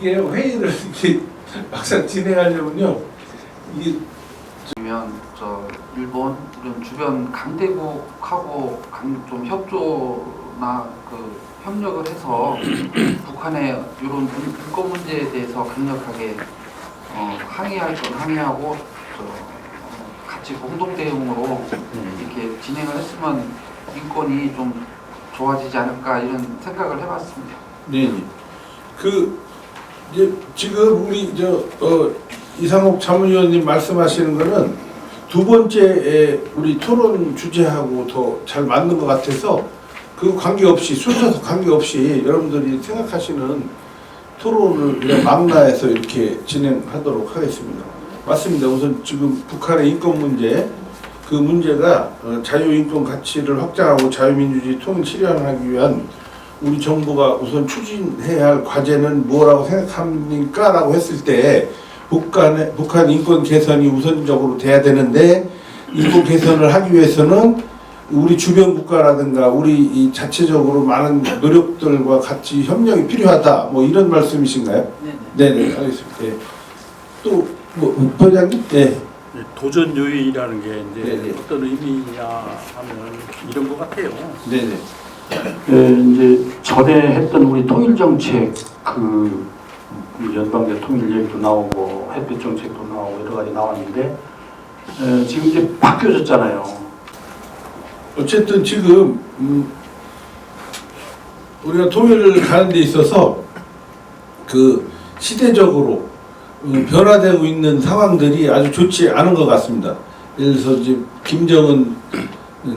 이게 회의를 이렇게 막상 진행하려면요. 이게 면저 일본 이런 주변 강대국하고 강, 좀 협조나 그 협력을 해서 북한의 이런 인권 문제에 대해서 강력하게 어, 항의할 건 항의하고 저, 어, 같이 공동 대응으로 이렇게 진행을 했으면 인권이 좀 좋아지지 않을까 이런 생각을 해봤습니다. 네. 그 이제 지금 우리 저 어, 이상욱 자문위원님 말씀하시는 거는 두 번째에 우리 토론 주제하고 더 잘 맞는 것 같아서 그 관계없이 순서 관계없이 여러분들이 생각하시는 토론을 망라해서 이렇게 진행하도록 하겠습니다. 맞습니다. 우선 지금 북한의 인권 문제 그 문제가 어, 자유인권 가치를 확장하고 자유민주주의 통일 실현하기 위한 우리 정부가 우선 추진해야 할 과제는 뭐라고 생각합니까? 라고 했을 때 북한의, 북한 인권 개선이 우선적으로 돼야 되는데 인권 개선을 하기 위해서는 우리 주변 국가라든가 우리 이 자체적으로 많은 노력들과 같이 협력이 필요하다. 뭐 이런 말씀이신가요? 네네. 네네, 알겠습니다. 네. 또, 뭐, 부장님? 네. 네, 도전 요인이라는 게 이제 네네. 어떤 의미냐 하면 이런 것 같아요. 네네. 예, 이제 전에 했던 우리 통일 정책 그 연방제 통일 얘기도 나오고 햇빛 정책도 나오고 여러 가지 나왔는데 에, 지금 이제 바뀌어졌잖아요. 어쨌든 지금 음, 우리가 통일을 가는 데 있어서 그 시대적으로 음, 변화되고 있는 상황들이 아주 좋지 않은 것 같습니다. 예를 들어서 이제 김정은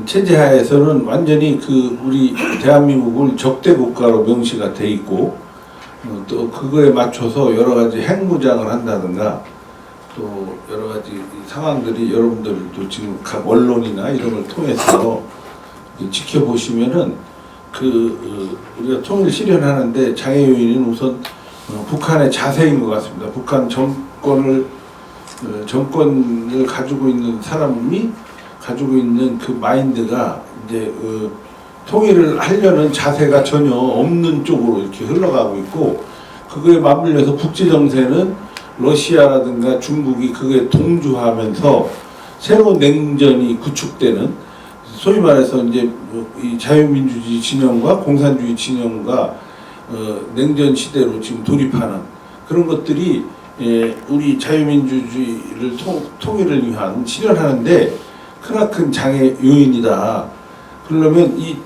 체제 하에서는 완전히 그 우리 대한민국을 적대 국가로 명시가 돼 있고 어, 또 그거에 맞춰서 여러 가지 핵무장을 한다든가 또 여러 가지 이 상황들이 여러분들도 지금 각 언론이나 이런 걸 통해서 지켜보시면은 그 어, 우리가 통일 실현하는데 장애 요인은 우선 어, 북한의 자세인 것 같습니다. 북한 정권을 어, 정권을 가지고 있는 사람이 가지고 있는 그 마인드가 이제 어, 통일을 하려는 자세가 전혀 없는 쪽으로 이렇게 흘러가고 있고 그거에 맞물려서 국제 정세는 러시아라든가 중국이 그게 동조하면서 새로운 냉전이 구축되는 소위 말해서 이제 뭐이 자유민주주의 진영과 공산주의 진영과 어, 냉전 시대로 지금 돌입하는 그런 것들이 예, 우리 자유민주주의를 통, 통일을 위한 실현하는데 크나큰 장애 요인이다. 그러려면 이,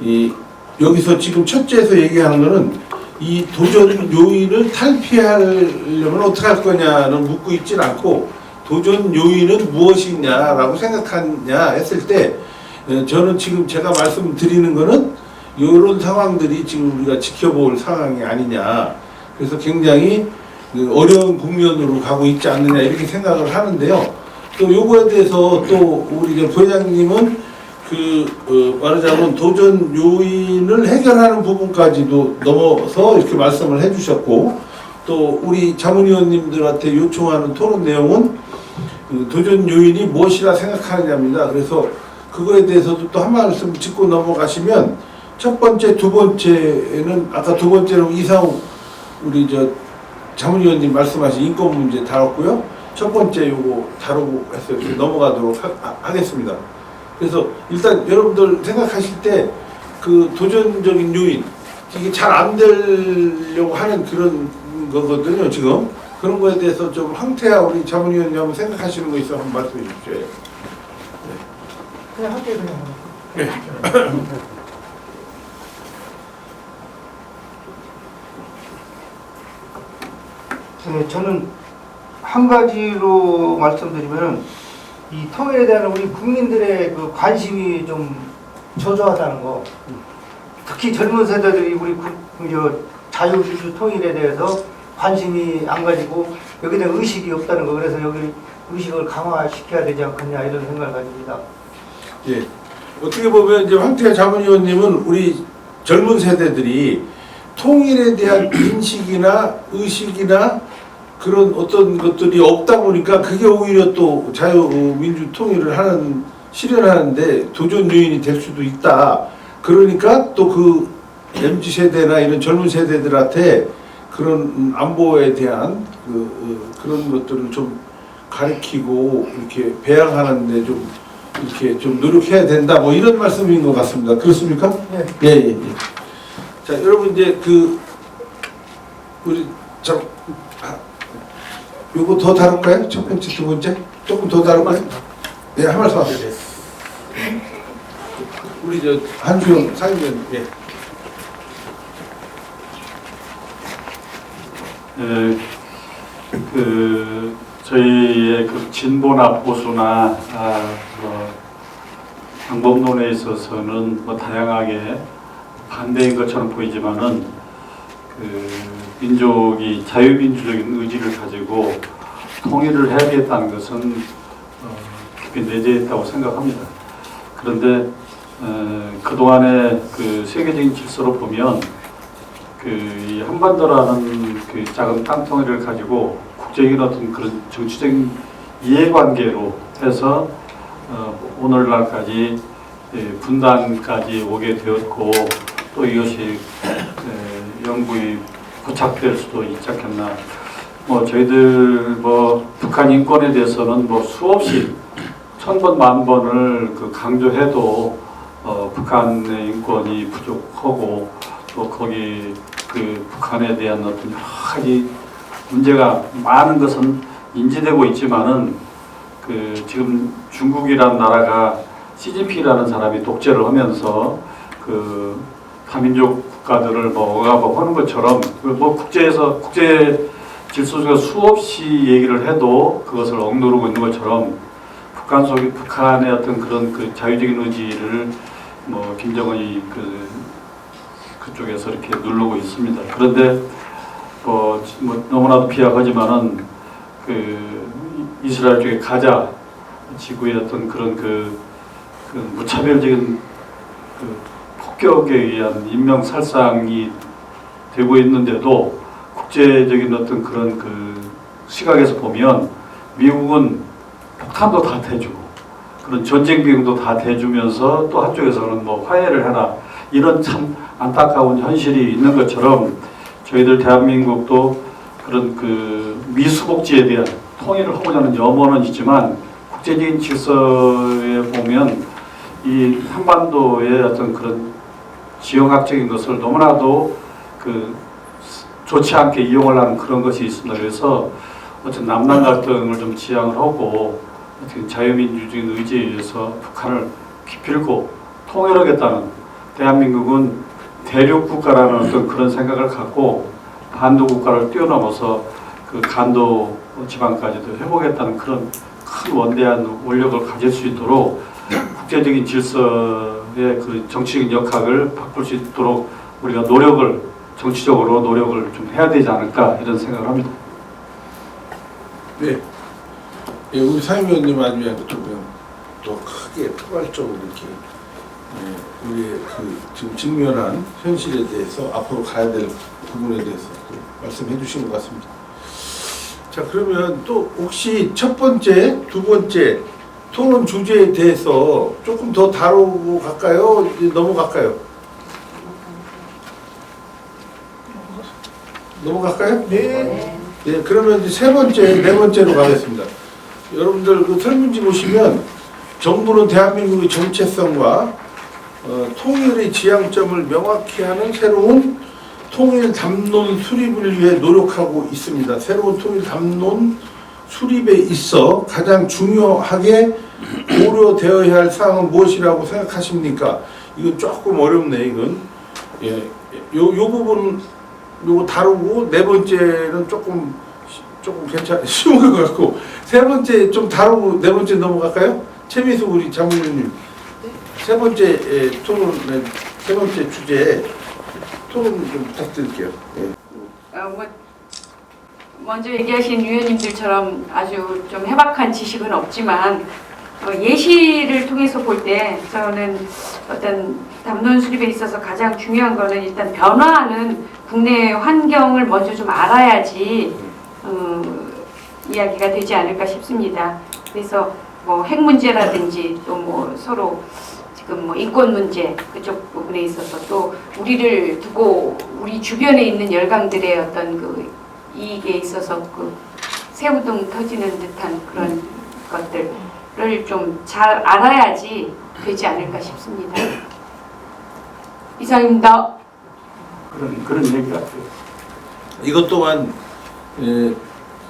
이 여기서 지금 첫째에서 얘기하는 거는 이 도전 요인을 탈피하려면 어떻게 할 거냐는 묻고 있진 않고 도전 요인은 무엇이냐라고 생각하냐 했을 때 에, 저는 지금 제가 말씀드리는 거는 이런 상황들이 지금 우리가 지켜볼 상황이 아니냐 그래서 굉장히 그 어려운 국면으로 가고 있지 않느냐 이렇게 생각을 하는데요 또 요거에 대해서 또 우리 저 부회장님은 그 어, 말하자면 도전 요인을 해결하는 부분까지도 넘어서 이렇게 말씀을 해주셨고 또 우리 자문위원님들한테 요청하는 토론 내용은 그 도전 요인이 무엇이라 생각하느냐입니다. 그래서 그거에 대해서도 또 한 말씀 짚고 넘어가시면 첫 번째, 두 번째는 아까 두 번째로 이상우 우리 저 자문위원님 말씀하신 인권 문제 다뤘고요. 첫 번째 요거 다루고 해서 이렇게 넘어가도록 하, 겠습니다 그래서 일단 여러분들 생각하실 때 그 도전적인 요인 이게 잘 안 되려고 하는 그런 거거든요 지금 그런 거에 대해서 좀 황태하 우리 자문위원님 한번 생각하시는 거 있어 한번 말씀해 주십시오. 그냥 할게 그냥. 네, 저는 한 가지로 말씀드리면 이 통일에 대한 우리 국민들의 그 관심이 좀 저조하다는 거. 특히 젊은 세대들이 우리 자유민주 통일에 대해서 관심이 안 가지고 여기에 대한 의식이 없다는 거. 그래서 여기 의식을 강화시켜야 되지 않겠냐 이런 생각을 가집니다. 예. 어떻게 보면 이제 황태하 자문위원님은 우리 젊은 세대들이 통일에 대한 인식이나 의식이나 그런 어떤 것들이 없다 보니까 그게 오히려 또 자유민주 통일을 하는 실현하는데 도전 요인이 될 수도 있다. 그러니까 또 그 MZ 세대나 이런 젊은 세대들한테 그런 음, 안보에 대한 그 어, 그런 것들을 좀 가르치고 이렇게 배양하는데 좀 이렇게 좀 노력해야 된다 뭐 이런 말씀인 것 같습니다. 그렇습니까? 네. 예, 예, 예. 자, 여러분 이제 그 우리 저 아, 요거 더 다룰까요? 첫 번째, 두 번째? 조금 더 다룰까요? 네, 한 말씀 하세요. 우리 저 한수영 상임위원 예. 에, 그 저희의 그 진보나 보수나 아, 뭐 방법론에 있어서는 뭐 다양하게 반대인 것처럼 보이지만은 그 민족이 자유민주적인 의지를 가지고 통일을 해야겠다는 것은 어, 깊이 내재해 있다고 생각합니다. 그런데 어, 그동안의 그 세계적인 질서로 보면 그이 한반도라는 그 작은 땅덩이를 가지고 국제적인 어떤 그런 정치적인 이해관계로 해서 어, 오늘날까지 예, 분단까지 오게 되었고 또 이것이 에, 영구히 부착될 수도 있지 않겠나. 뭐 저희들 뭐 북한 인권에 대해서는 뭐 수없이 천 번 만 번을 그 강조해도 어, 북한의 인권이 부족하고 또 거기 그 북한에 대한 어떤 여러 가지 문제가 많은 것은 인지되고 있지만은 그 지금 중국이라는 나라가 시진핑이라는 사람이 독재를 하면서 그 다민족 국가들을 뭐 억압하는 것처럼 그뭐 국제에서 국제 질서 속에 수없이 얘기를 해도 그것을 억누르고 있는 것처럼 북한 속에 북한의 어떤 그런 그 자유적인 의지를 뭐 김정은이 그 그쪽에서 이렇게 누르고 있습니다. 그런데 뭐, 뭐 너무나도 비약하지만은 그 이스라엘 쪽에 가자 지구의 어떤 그런 그, 그 무차별적인 그 폭격에 의한 인명 살상이 되고 있는데도 국제적인 어떤 그런 그 시각에서 보면 미국은 폭탄도 다 대주고 그런 전쟁 비용도 다 대주면서 또 한쪽에서는 뭐 화해를 해라 이런 참 안타까운 현실이 있는 것처럼 저희들 대한민국도 그런 그 미수복지에 대한 통일을 하고자 하는 염원은 있지만 국제적인 질서에 보면 이 한반도의 어떤 그런 지역학적인 것을 너무나도 그 좋지 않게 이용을 하는 그런 것이 있습니다. 그래서 어떤 남남 갈등을 좀 지향을 하고 어떻게 자유민주적인 의지에 의해서 북한을 기필코 통일하겠다는 대한민국은 대륙 국가라는 어떤 그런 생각을 갖고 반도 국가를 뛰어넘어서 그 간도 지방까지도 해보겠다는 그런 큰 원대한 원력을 가질 수 있도록 국제적인 질서의 그 정치적인 역학을 바꿀 수 있도록 우리가 노력을 정치적으로 노력을 좀 해야 되지 않을까 이런 생각을 합니다. 네. 예, 우리 상임위원님 아니면 또, 또 크게 포괄적으로 이렇게 예, 우리의 그 지금 직면한 현실에 대해서 앞으로 가야 될 부분에 대해서 또 말씀해 주신 것 같습니다. 자 그러면 또 혹시 첫 번째, 두 번째 토론 주제에 대해서 조금 더 다루고 갈까요? 이제 넘어갈까요? 넘어갈까요? 네. 네, 그러면 이제 세 번째, 네 번째로 가겠습니다. 여러분들 그 설문지 보시면 정부는 대한민국의 정체성과 어, 통일의 지향점을 명확히 하는 새로운 통일 담론 수립을 위해 노력하고 있습니다. 새로운 통일 담론 수립에 있어 가장 중요하게 고려되어야 할 사항은 무엇이라고 생각하십니까? 이건 조금 어렵네, 이건. 예, 요, 요 부분 요거 다루고 네 번째는 조금 시- 조금 괜찮 쉬운 것 같고 세 번째 좀 다루고 네 번째 넘어갈까요? 최미수 우리 장모님 세 번째 에, 토론의 세 번째 주제 토론 좀 부탁드릴게요. 예. 어, 뭐 먼저 얘기하신 위원님들처럼 아주 좀 해박한 지식은 없지만 어, 예시를 통해서 볼 때 저는 어떤 담론 수립에 있어서 가장 중요한 거는 일단 변화하는 국내 환경을 먼저 좀 알아야지 어, 이야기가 되지 않을까 싶습니다. 그래서 뭐 핵 문제라든지 또 뭐 서로 지금 뭐 인권 문제 그쪽 부분에 있어서 또 우리를 두고 우리 주변에 있는 열강들의 어떤 그 이익에 있어서 그 새우등 터지는 듯한 그런 것들을 좀 잘 알아야지 되지 않을까 싶습니다. 이상입니다. 그런 그런 얘기 같아요. 이것 또한 에,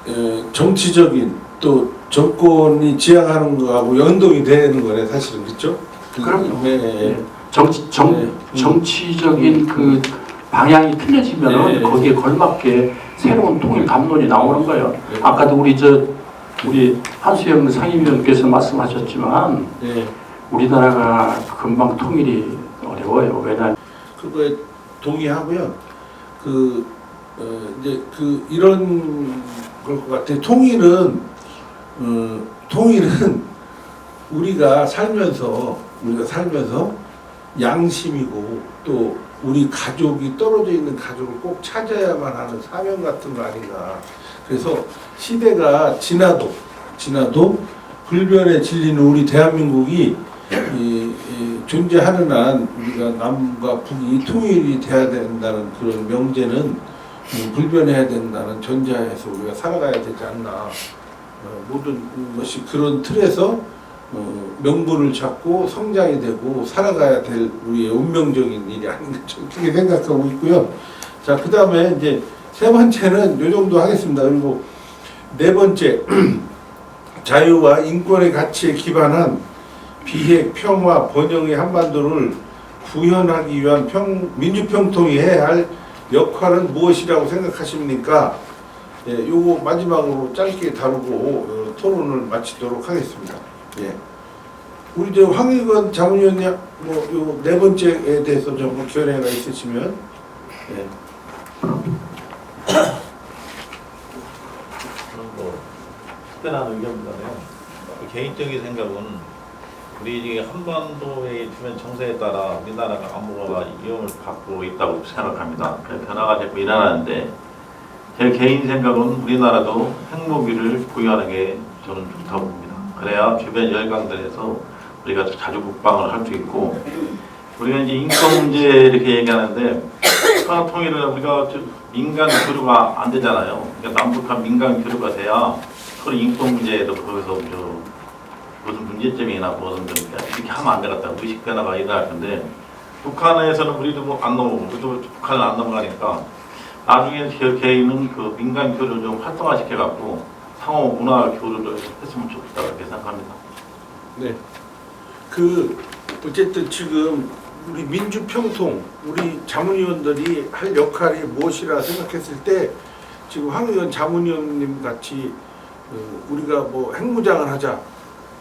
에, 정치적인 또 정권이 지향하는 거하고 연동이 되는 거네 사실은 그렇죠? 그- 그럼요. 네, 네. 예. 정치 정 네. 정치적인 그 방향이 틀려지면은 네. 거기에 걸맞게 새로운 통일 담론이 나오는 거예요. 네. 아까도 우리 저 우리 한수영 상임위원께서 말씀하셨지만 네. 우리나라가 금방 통일이 어려워요. 왜냐 그거에 동의하고요. 그 어, 이제 그 이런 걸것 같아요. 통일은 어, 통일은 우리가 살면서 우리가 살면서 양심이고 또 우리 가족이 떨어져 있는 가족을 꼭 찾아야만 하는 사명 같은 거 아닌가. 그래서 시대가 지나도 지나도 불변에 질리는 우리 대한민국이 이, 이 존재하는 한 우리가 남과 북이 통일이 돼야 된다는 그런 명제는 음, 불변해야 된다는 전제하에서 우리가 살아가야 되지 않나 어, 모든 것이 그런 틀에서 어, 명분을 잡고 성장이 되고 살아가야 될 우리의 운명적인 일이 아닌가 그렇게 생각하고 있고요. 자, 그 다음에 이제 세 번째는 요 정도 하겠습니다. 그리고 네 번째 자유와 인권의 가치에 기반한 비핵, 평화, 번영의 한반도를 구현하기 위한 평, 민주평통이 해야 할 역할은 무엇이라고 생각하십니까? 예, 요거 마지막으로 짧게 다루고 어, 토론을 마치도록 하겠습니다. 예. 우리 저 황희건 자문위원님 뭐요 네 번째에 대해서 좀 견해가 있으시면 예. 저는 뭐 특별한 의견보다는 그 개인적인 생각은 우리 지금 한반도의 주변 정세에 따라 우리나라가 안보가 위험을 받고 있다고 생각합니다. 변화가 자꾸 일어나는데 제 개인 생각은 우리나라도 핵무기를 보유하는 게 저는 좋다고 봅니다. 그래야 주변 열강들에서 우리가 자주 국방을 할 수 있고 우리가 이제 인권 문제 이렇게 얘기하는데 북한 통일을 우리가 저 민간 교류가 안 되잖아요. 그러니까 남북한 민간 교류가 돼야 서로 인권 문제에도 거기서 저 무슨 문제점이나 무슨 좀 이렇게 하면 안 되겠다 의식 변화가 일어날 텐데 북한에서는 우리도 뭐 안 넘어오고 우리도 북한을 안 넘어가니까 나중에 저 개인은 그 민간 교류 좀 활성화시켜 갖고 상호 문화 교류를 했으면 좋겠다 그렇게 생각합니다. 네. 그 어쨌든 지금 우리 민주평통 우리 자문위원들이 할 역할이 무엇이라 생각했을 때 지금 황 의원 자문위원님 같이 어, 우리가 뭐 핵무장을 하자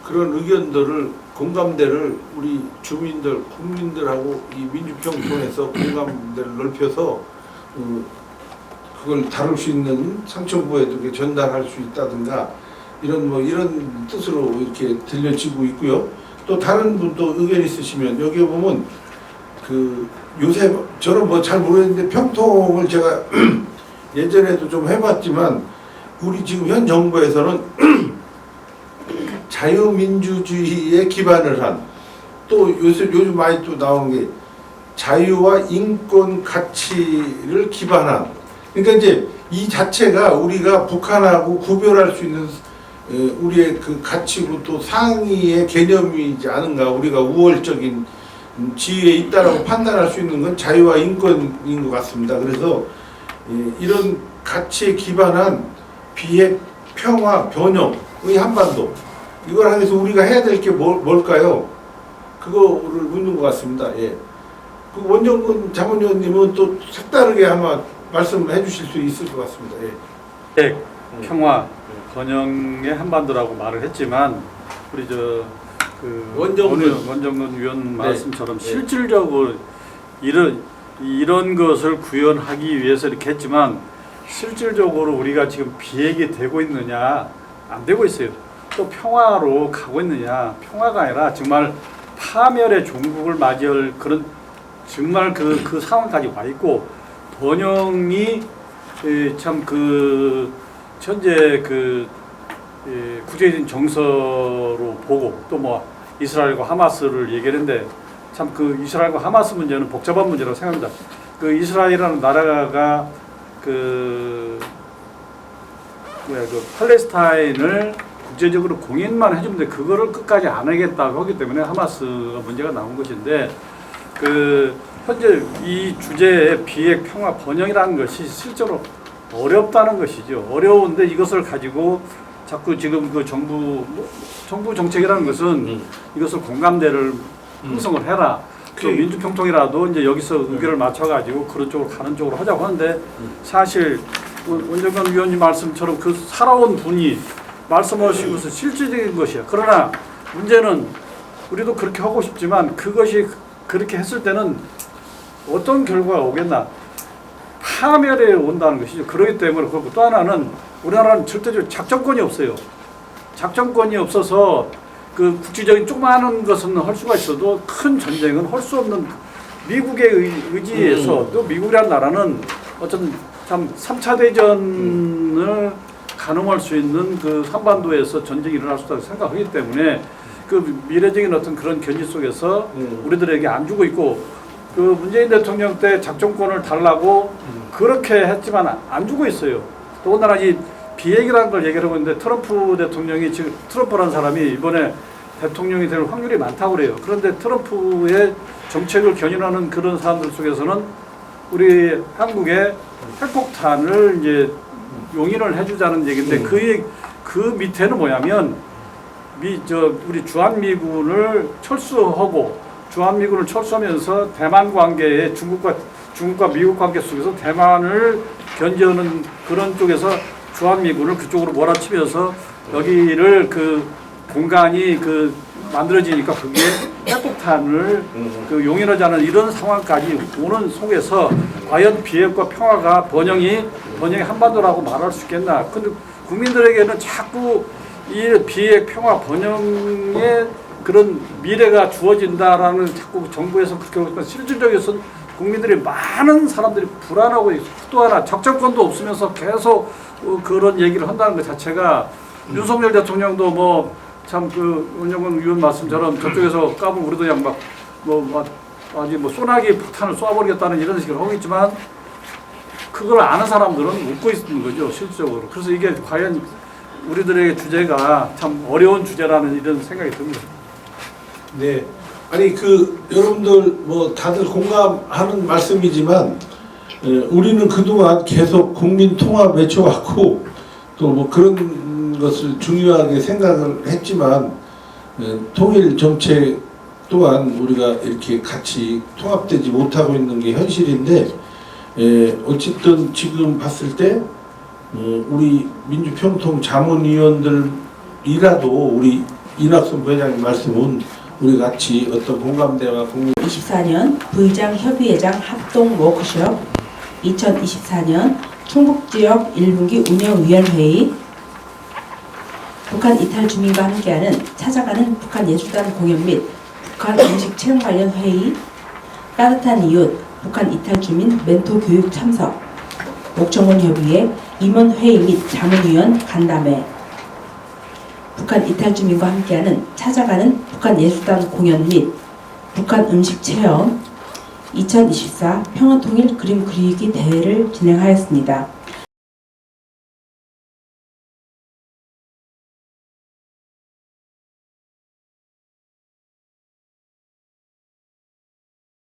그런 의견들을 공감대를 우리 주민들 국민들하고 이 민주평통에서 공감대를 넓혀서 어, 그걸 다룰 수 있는 상층부에도 이렇게 전달할 수 있다든가 이런 뭐 이런 뜻으로 이렇게 들려지고 있고요. 또 다른 분도 의견 있으시면 여기 보면 그 요새 저는 뭐 잘 모르겠는데 평통을 제가 예전에도 좀 해봤지만 우리 지금 현 정부에서는 자유민주주의에 기반을 한 또 요새 요즘 많이 또 나온 게 자유와 인권 가치를 기반한 그러니까 이제 이 자체가 우리가 북한하고 구별할 수 있는 에, 우리의 그 가치고 또 상위의 개념이지 않은가 우리가 우월적인 음, 지위에 있다라고 판단할 수 있는 건 자유와 인권인 것 같습니다. 그래서 예, 이런 가치에 기반한 비핵, 평화, 변형의 한반도 이걸 위해서 우리가 해야 될 게 뭘까요? 그거를 묻는 것 같습니다. 예. 그 원정근 자문위원님은 또 색다르게 아마 말씀을 해주실 수 있을 것 같습니다. 예. 핵, 평화, 번영의 한반도라고 말을 했지만 우리 저그 원정근. 원정근 위원 말씀처럼 네. 실질적으로 이런 이런 것을 구현하기 위해서 이렇게 했지만 실질적으로 우리가 지금 비핵이 되고 있느냐 안 되고 있어요. 또 평화로 가고 있느냐 평화가 아니라 정말 파멸의 종국을 맞이할 그런 정말 그, 그 상황까지 와 있고 번영이 참 그 현재 그 예, 구체적인 정서로 보고 또 뭐 이스라엘과 하마스를 얘기했는데 참 그 이스라엘과 하마스 문제는 복잡한 문제라고 생각합니다. 그 이스라엘이라는 나라가 그 뭐야 그 팔레스타인을 국제적으로 공인만 해주면 돼 그거를 끝까지 안 하겠다고 하기 때문에 하마스가 문제가 나온 것인데 그 현재 이 주제의 비핵 평화 번영이라는 것이 실제로 어렵다는 것이죠. 어려운데 이것을 가지고 자꾸 지금 그 정부 정부 정책이라는 것은 이것을 공감대를 형성을 해라. 또 그- 민주평통이라도 이제 여기서 의견을 맞춰가지고 그런 쪽으로 가는 쪽으로 하자고 하는데 사실 원- 원정관 위원님 말씀처럼 그 살아온 분이 말씀하신 것은 실질적인 것이야. 그러나 문제는 우리도 그렇게 하고 싶지만 그것이 그렇게 했을 때는 어떤 결과가 오겠나 파멸에 온다는 것이죠. 그렇기 때문에 그렇고 또 하나는 우리나라는 절대적으로 작전권이 없어요. 작전권이 없어서 그 국지적인 조그마한 것은 할 수가 있어도 큰 전쟁은 할 수 없는 미국의 의, 의지에서 또 미국이라는 나라는 어떤 참 3차 대전을 가능할 수 있는 그 한반도에서 전쟁이 일어날 수 있다고 생각하기 때문에 그 미래적인 어떤 그런 견지 속에서 음. 우리들에게 안 주고 있고 그 문재인 대통령 때 작전권을 달라고 그렇게 했지만 안 주고 있어요. 더군다나 이 비핵이라는 걸 얘기하고 있는데 트럼프 대통령이 지금 트럼프라는 사람이 이번에 대통령이 될 확률이 많다고 그래요. 그런데 트럼프의 정책을 견인하는 그런 사람들 속에서는 우리 한국의 핵폭탄을 이제 용인을 해주자는 얘기인데 음. 그, 그 밑에는 뭐냐면 미, 저, 우리 주한미군을 철수하고 주한미군을 철수하면서 대만 관계에 중국과 중국과 미국 관계 속에서 대만을 견제하는 그런 쪽에서 주한미군을 그쪽으로 몰아치면서 여기를 그 공간이 그 만들어지니까 그게 핵폭탄을 그 용인하자는 이런 상황까지 오는 속에서 과연 비핵과 평화가 번영이 번영이 한반도라고 말할 수 있겠나? 근데 국민들에게는 자꾸 이 비핵 평화 번영의 그런 미래가 주어진다라는 자꾸 정부에서 그렇게 하고 있지만 실질적에서는 국민들이 많은 사람들이 불안하고 있고 또 하나 적정권도 없으면서 계속 어, 그런 얘기를 한다는 것 자체가 윤석열 대통령도 뭐 참그 원영근 의원 말씀처럼 저쪽에서 까불 우리도 그냥 막 뭐 아직 뭐 소나기 폭탄을 쏘아버리겠다는 이런 식으로 하고 있지만 그걸 아는 사람들은 웃고 있는 거죠 실질적으로 그래서 이게 과연 우리들의 주제가 참 어려운 주제라는 이런 생각이 듭니다. 네. 아니 그 여러분들 뭐 다들 공감하는 말씀이지만 에, 우리는 그동안 계속 국민 통합 외쳐왔고 또 뭐 그런 것을 중요하게 생각을 했지만 에, 통일 정책 또한 우리가 이렇게 같이 통합되지 못하고 있는 게 현실인데 에, 어쨌든 지금 봤을 때 어, 우리 민주평통 자문위원들이라도 우리 이낙선 부회장님 말씀은 우리 같이 어떤 공감대와 공유 2024년 부의장 협의회장 합동 워크숍 2024년 충북지역 1분기 운영위원회의 북한 이탈 주민과 함께하는 찾아가는 북한 예술단 공연 및 북한 음식 체험 관련 회의 따뜻한 이웃 북한 이탈 주민 멘토 교육 참석 옥정원 협의회 임원 회의 및 자문위원 간담회. 북한 이탈 주민과 함께하는 찾아가는 북한 예술단 공연 및 북한 음식 체험 2024 평화통일 그림 그리기 대회를 진행하였습니다.